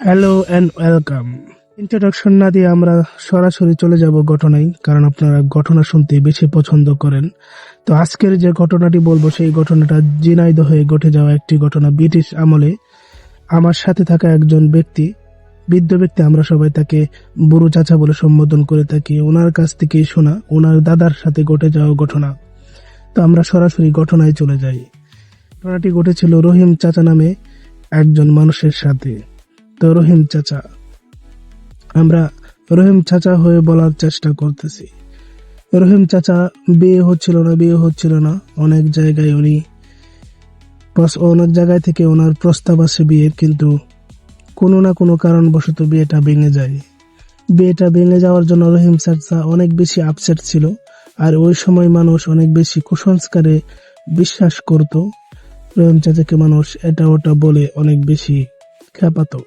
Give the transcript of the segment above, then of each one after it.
Hello and welcome introduction না দিয়ে আমরা সরাসরি চলে যাব ঘটনায় কারণ আপনারা ঘটনা শুনতে বেশি পছন্দ করেন। তো আজকের যে ঘটনাটি বলব, সেই ঘটনাটা জিনাইদ হয়ে ঘটে যাওয়া একটি ঘটনা ব্রিটিশ আমলে। আমার সাথে থাকা একজন ব্যক্তি, বৃদ্ধ ব্যক্তি, আমরা সবাই তাকে বুড়ো চাচা বলে সম্বোধন করে থাকি। ওনার কাছ থেকেই শোনা, ওনার দাদার সাথে ঘটে যাওয়া ঘটনা। তো আমরা সরাসরি ঘটনায় চলে যাই। ঘটনাটি ঘটেছিল রহিম চাচা নামে একজন মানুষের সাথে। তো রহিম চাচা, আমরা রহিম চাচা হয়ে বলার চেষ্টা করতেছি। রহিম চাচা, বিয়ে হচ্ছিল না, বিয়ে হচ্ছিল না। অনেক জায়গায় উনি অনেক জায়গায় থেকে ওনার প্রস্তাব আসে বিয়ের, কিন্তু কোনো না কোনো কারণবশত বিয়েটা ভেঙে যায়। বিয়েটা ভেঙে যাওয়ার জন্য রহিম চাচা অনেক বেশি আপসেট ছিল, আর ওই সময় মানুষ অনেক বেশি কুসংস্কারে বিশ্বাস করত। রহিম চাচাকে মানুষ এটা ওটা বলে অনেক বেশি খেপাতো।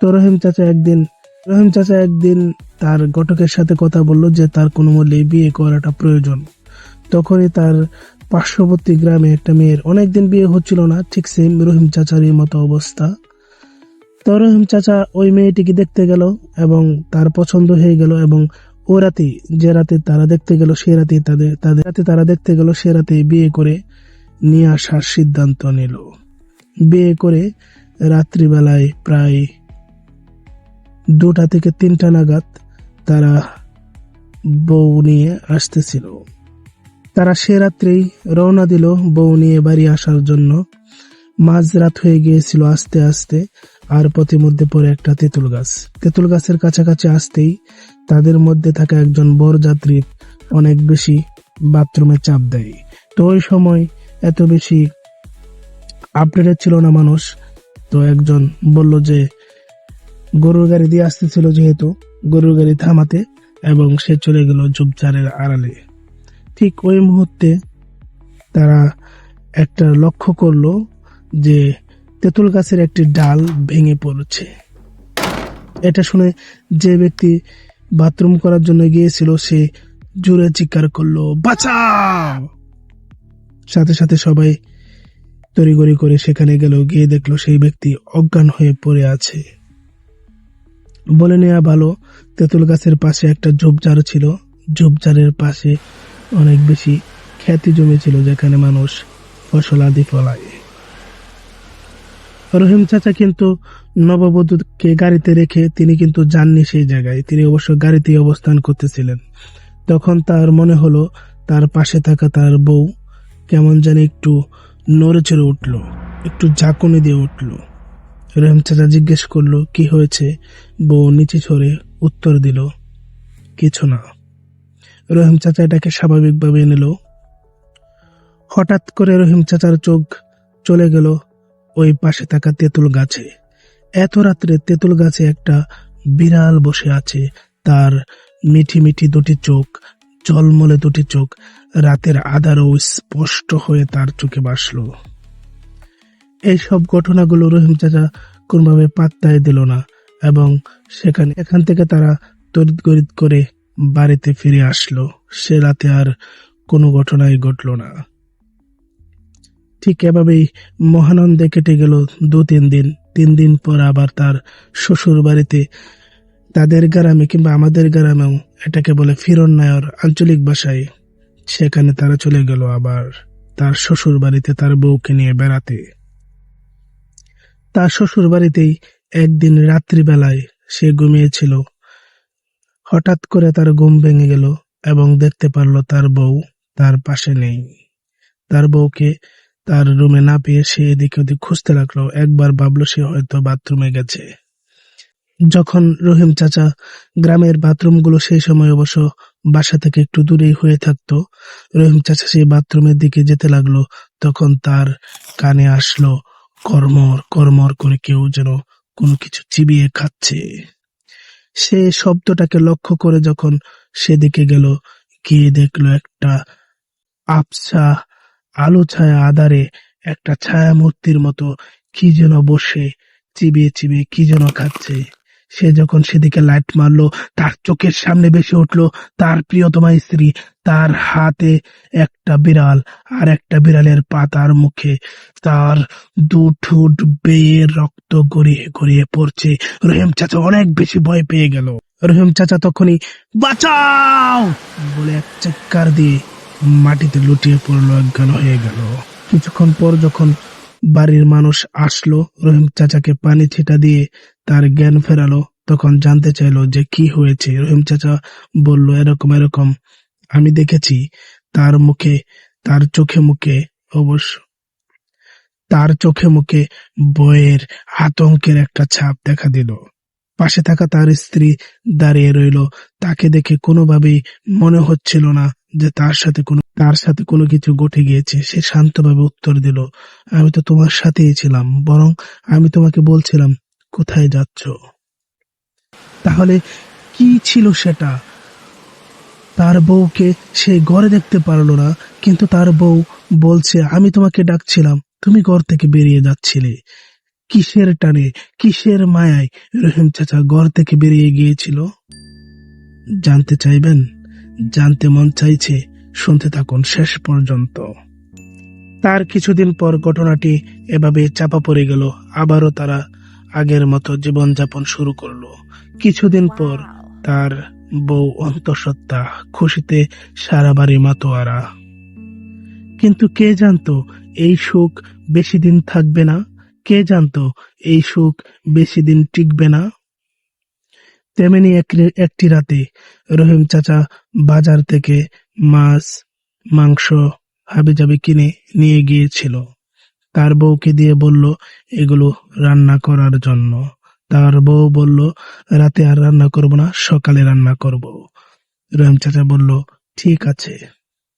তো রহিম চাচা একদিন, রহিম চাচা একদিন তার ঘটকের সাথে কথা বলল যে তার কোনো মূল্যে বিয়ে করাটা প্রয়োজন। তখনই তার পার্শ্ববর্তী গ্রামে একটা মেয়ের অনেকদিন বিয়ে হচ্ছিল না, ঠিক সেম রহিম চাচারই মতো অবস্থা। তো রহিম চাচা ওই মেয়েটিকে দেখতে গেল এবং তার পছন্দ হয়ে গেল এবং ও রাতে যে রাতে তারা দেখতে গেল সে রাতে তাদের তাদের রাতে তারা দেখতে গেল সে রাতে বিয়ে করে নিয়ে আসার সিদ্ধান্ত নিল। বিয়ে করে রাত্রিবেলায় প্রায় দুটা থেকে তিনটা নাগাদ তারা বউ নিয়ে আসতেছিল। তারা সে রাত্রেই রওনা দিল বউ নিয়ে বাড়ি আসার জন্য। মাঝরাত হয়ে গিয়েছিল আস্তে আস্তে, আর পথে মধ্যে পড়ে একটা তেঁতুল গাছ। তেঁতুল গাছের কাছাকাছি আসতেই তাদের মধ্যে থাকা একজন বরযাত্রীর অনেক বেশি বাথরুমে চাপ দেয়। তো ওই সময় এত বেশি আপডেটেড ছিল না মানুষ, তো একজন বলল যে গরুর গাড়ি দিয়ে আসতেছিল যেহেতু, গরুর গাড়ি থামাতে এবং সে চলে গেল ঝোপঝাড়ের আড়ালে। ঠিক ওই মুহূর্তে তারা একটা লক্ষ্য করল যে তেঁতুল গাছের একটি ডাল ভেঙে পড়ছে। এটা শুনে যে ব্যক্তি বাথরুম করার জন্য গিয়েছিল, সে জোরে চিৎকার করল, বাঁচাও! সাথে সাথে সবাই তড়িগড়ি করে সেখানে গেল, গিয়ে দেখল সেই ব্যক্তি অজ্ঞান হয়ে পড়ে আছে। বলে নেওয়া ভালো, তেঁতুল গাছের পাশে একটা ঝোপঝাড় ছিল। ঝোপঝাড়ের পাশে অনেক বেশি খ্যাতি জমেছিল যেখানে মানুষ ফসল আদি ফলায়। রহিম চাচা কিন্তু নববধূকে গাড়িতে রেখে তিনি কিন্তু যাননি সেই জায়গায়। তিনি অবশ্য গাড়িতেই অবস্থান করতেছিলেন। তখন তার মনে হলো, তার পাশে থাকা তার বউ কেমন জানি একটু নড়ে চড়ে উঠল, একটু ঝাঁকুনি দিয়ে উঠল। চাচা জিজ্ঞেস করল, কি হয়েছে? বউ নিচে সরে উত্তর দিল, কিছু না। রহিম চাচা এটাকে স্বাভাবিকভাবে নিল হঠাৎ করে রহিম চাচার চোখ চলে গেল ওই পাশে থাকা তেঁতুল গাছে। এত রাত্রে তেঁতুল গাছে একটা বিড়াল বসে আছে, তার মিঠি মিঠি দুটি চোখ, জলমলে দুটি চোখ, রাতের আধারও স্পষ্ট হয়ে তার চোখে ভাসলো এইসব ঘটনাগুলো রহিম চাচা কোনোভাবে পাত্তায় দিল না এবং সেখানে এখান থেকে তারা তড়িৎ গড়িত করে বাড়িতে ফিরে আসলো। সে রাতে আর কোনো ঘটনাই ঘটলো না। ঠিক এভাবেই মহানন্দে কেটে গেল দু তিন দিন। তিন দিন পর আবার তার শ্বশুর বাড়িতে তাদের গ্রামে কিংবা আমাদের গ্রামেও এটাকে বলে ফিরন নায়র আঞ্চলিক ভাষায় সেখানে তারা চলে গেল আবার তার শ্বশুর বাড়িতে তার বউকে নিয়ে বেড়াতে। তার শ্বশুর বাড়িতেই একদিন রাত্রিবেলায় সে ঘুমিয়েছিল। হঠাৎ করে তার ঘুম ভেঙে গেল এবং দেখতে পারল তার বউ তার পাশে নেই। তার বউকে তার রুমে না পেয়ে সে এদিকে ওদিক খুঁজতে লাগল। একবার ভাবলো সে হয়তো বাথরুমে গেছে। যখন রহিম চাচা গ্রামের বাথরুমগুলো সেই সময় অবশ্য বাসা থেকে একটু দূরেই হয়ে থাকতো, রহিম চাচা সেই বাথরুমের দিকে যেতে লাগল, তখন তার কানে আসলো কর্মর কর্মর করে কেউ যেন কোনো কিছু চিবিয়ে খাচ্ছে। সে শব্দটাকে লক্ষ্য করে যখন সেদিকে গেল, গিয়ে দেখল একটা আপসা আলো ছায়া আধারে একটা ছায়া মূর্তির মতো কি যেন বসে, চিবিয়ে চিবিয়ে কি যেন খাচ্ছে। সে যখন সেদিকে লাইট মারলো, তার চোখের সামনে বেশি উঠল, তার প্রিয়তমা স্ত্রী, তার হাতে একটা বিড়াল আর একটা বিড়ালের পাতার মুখে। তার দু ঠোঁট বেয়ে রক্ত গড়িয়ে গড়িয়ে পড়ছে। রহিম চাচা অনেক বেশি ভয় পেয়ে গেল। রহিম চাচা তখনই, বাঁচাও! বলে এক চিৎকার দিয়ে মাটিতে লুটিয়ে পড়ল অজ্ঞান হয়ে গেল। কিছুক্ষণ পর যখন বাড়ির মানুষ আসলো, রহিম চাচাকে পানি ছিটা দিয়ে তার জ্ঞান ফেরালো, তখন জানতে চাইলো যে কি হয়েছে। রহিম চাচা বলল, এরকম এরকম। আমি দেখেছি তার মুখে, তার চোখে মুখে অবশ্য, তার চোখে মুখে বইয়ের আতঙ্কের একটা ছাপ দেখা দিল। পাশে থাকা তার স্ত্রী দাঁড়িয়ে রইল। তাকে দেখে কোনোভাবেই মনে হচ্ছিল না যে তার সাথে কোনো, তার সাথে কোনো কিছু ঘটে গিয়েছে। সে শান্তভাবে উত্তর দিল, আমি তো তোমার সাথেই ছিলাম, বরং আমি তোমাকে বলছিলাম কোথায় যাচ্ছ? তাহলে কি ছিল সেটা? তার বউকে সে ঘরে দেখতে পারল না, কিন্তু তার বউ বলছে, আমি তোমাকে ডাকছিলাম, তুমি ঘর থেকে বেরিয়ে যাচ্ছিলে। কিসের টানে, কিসের মায়ায় রহিম চাচা ঘর থেকে বেরিয়ে গিয়েছিল? জানতে চাইবেন? জানতে মন চাইছে? শুনতে থাকুন শেষ পর্যন্ত। তার কিছুদিন পর ঘটনাটি এভাবে চাপা পড়ে গেল। আবারও তারা আগের মতো জীবনযাপন শুরু করল। কিছুদিন পর তার বউ অন্তঃসত্ত্বা খুশিতে সারা বাড়ি মাতোয়ারা। কিন্তু কে জানতো এই সুখ বেশি দিন থাকবে না? কে জানতো এই সুখ বেশি দিন টিকবে না? তেমনি এক- একটি রাতে রহিম চাচা বাজার থেকে মাছ, মাংস, হাবিজাবি কিনে নিয়ে গিয়েছিল। তার বউকে দিয়ে বলল, এগুলো রান্না করার জন্য। তার বউ বলল, রাতে আর রান্না করব না, সকালে রান্না করব। রহিম চাচা বলল, ঠিক আছে।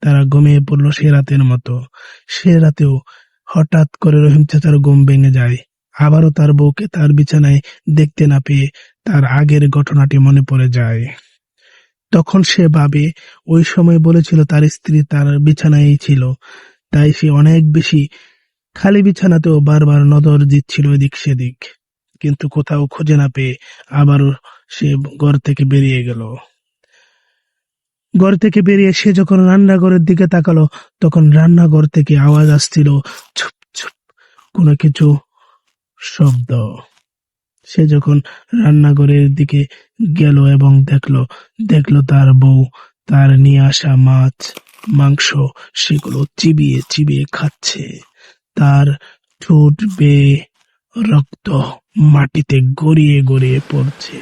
তারা ঘুমিয়ে পড়ল সে রাতের মতো। সে রাতেও হঠাৎ করে রহিম চাচার ঘুম ভেঙে যায়। আবারও তার বউকে তার বিছানায় দেখতে না পেয়ে তার আগের ঘটনাটি মনে পড়ে যায়। তখন সে ভাবে, ওই সময় বলেছিল তার স্ত্রী তার বিছানায় ছিল, তাই সে অনেক বেশি খালি বিছানাতেও বারবার নজর দিচ্ছিল এদিক সেদিক, কিন্তু কোথাও খুঁজে না পেয়ে আবারও সে ঘর থেকে বেরিয়ে গেল। ঘর থেকে বেরিয়ে সে যখন রান্নাঘরের দিকে তাকালো, তখন রান্নাঘর থেকে আওয়াজ আসছিল ছুপ ছুপ কোনো কিছু শব্দ। সে যখন রান্নাঘরের দিকে গেল এবং দেখল দেখল তার বউ, তার নিয়ে আসা মাছ, মাংস, সেগুলো চিবিয়ে চিবিয়ে খাচ্ছে। তার ঠোঁট বেয়ে রক্ত মাটিতে গড়িয়ে গড়িয়ে পড়ছে।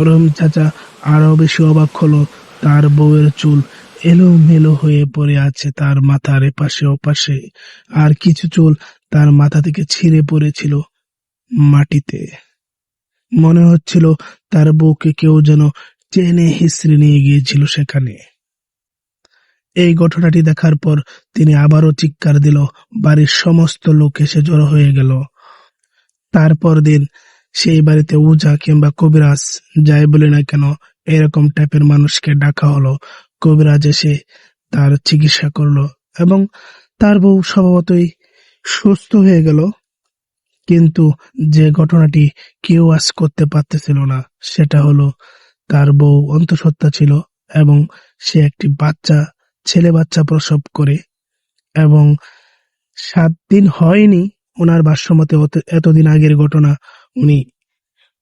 রহিম চাচা আরও বেশি অবাক হলো, তার বউয়ের চুল এলোমেলো হয়ে পড়ে আছে তার মাথার এপাশে ওপাশে, আর কিছু চুল তার মাথা থেকে ছিঁড়ে পড়েছিল মাটিতে। মনে হচ্ছিল তার বউকে কেউ যেন টেনে হিসড়ে নিয়ে গিয়েছিল সেখানে। এই ঘটনাটি দেখার পর তিনি আবারও চিৎকার দিল, বাড়ির সমস্ত লোক এসে জড়ো হয়ে গেল। তারপর দিন সেই বাড়িতে উজা কিংবা কবিরাজ যাই বলে না কেন, এরকম টাইপের মানুষকে ডাকা হলো। কবিরাজ এসে তার চিকিৎসা করল এবং তার বউ স্বভাবতই সুস্থ হয়ে গেল। কিন্তু যে ঘটনাটি কেউ আজ করতে পারতেছিল না, সেটা হলো তার বউ অন্তঃসত্ত্বা ছিল এবং সে একটি বাচ্চা ছেলে বাচ্চা প্রসব করে এবং সাত দিন হয়নি ওনার ভাষ্যমতে এতদিন আগের ঘটনা উনি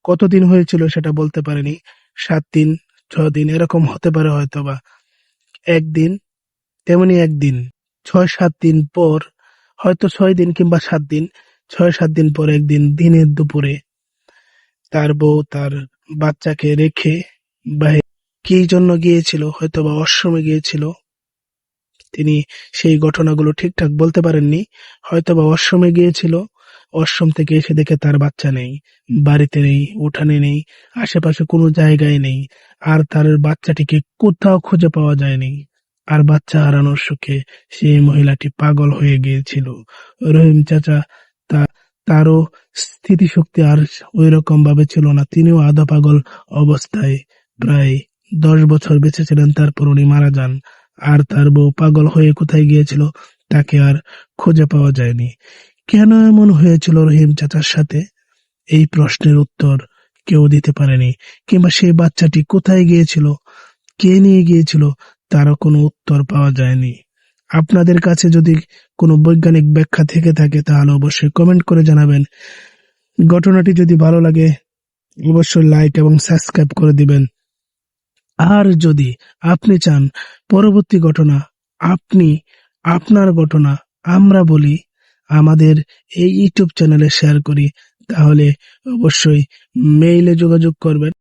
কতদিন হয়েছিল সেটা বলতে পারেনি। সাত দিন, ছ দিন, এরকম হতে পারে হয়তো বা একদিন, তেমনি একদিন, ছয়, সাত দিন পর, হয়তো ছয় দিন কিংবা সাত দিন, ছয়, সাত দিন পর একদিন দিনের দুপুরে তার বউ তার বাচ্চাকে রেখে বাইরে কি জন্য গিয়েছিল? হয়তো বা অশ্রমে গিয়েছিল। তিনি সেই ঘটনাগুলো ঠিকঠাক বলতে পারেননি। হয়তো বা অশ্রমে গিয়েছিল। অশ্রম থেকে এসে দেখে তার বাচ্চা নেই। বাড়িতে নেই, উঠানে নেই, আশেপাশে কোনো জায়গায় নেই। আর তার বাচ্চাটিকে কোথাও খুঁজে পাওয়া যায়নি। আর বাচ্চা হারানোর সুখে সেই মহিলাটি পাগল হয়ে গিয়েছিল। রহিম চাচা, তা, তারও স্থিতিশক্তি আর ওই রকম ভাবে ছিল না। তিনিও আধা পাগল অবস্থায় প্রায় দশ বছর বেঁচে ছিলেন। তারপর উনি মারা যান। আর তার বউ পাগল হয়ে কোথায় গিয়েছিল তাকে আর খুঁজে পাওয়া যায়নি। কেন এমন হয়েছিল রহিম চাচার সাথে? এই প্রশ্নের উত্তর কেউ দিতে পারেনি, কিংবা সেই বাচ্চাটি কোথায় গিয়েছিল, কে নিয়ে গিয়েছিল তারও কোনো উত্তর পাওয়া যায়নি। আপনাদের কাছে যদি কোনো বৈজ্ঞানিক ব্যাখ্যা থেকে থাকে, তাহলে অবশ্যই কমেন্ট করে জানাবেন। ঘটনাটি যদি ভালো লাগে, অবশ্যই লাইক এবং সাবস্ক্রাইব করে দিবেন। আর যদি আপনি চান পরবর্তী ঘটনা, আপনি আপনার ঘটনা আমরা বলি, আমাদের এই ইউটিউব চ্যানেলে শেয়ার করি, তাহলে অবশ্যই মেইলে যোগাযোগ করবেন।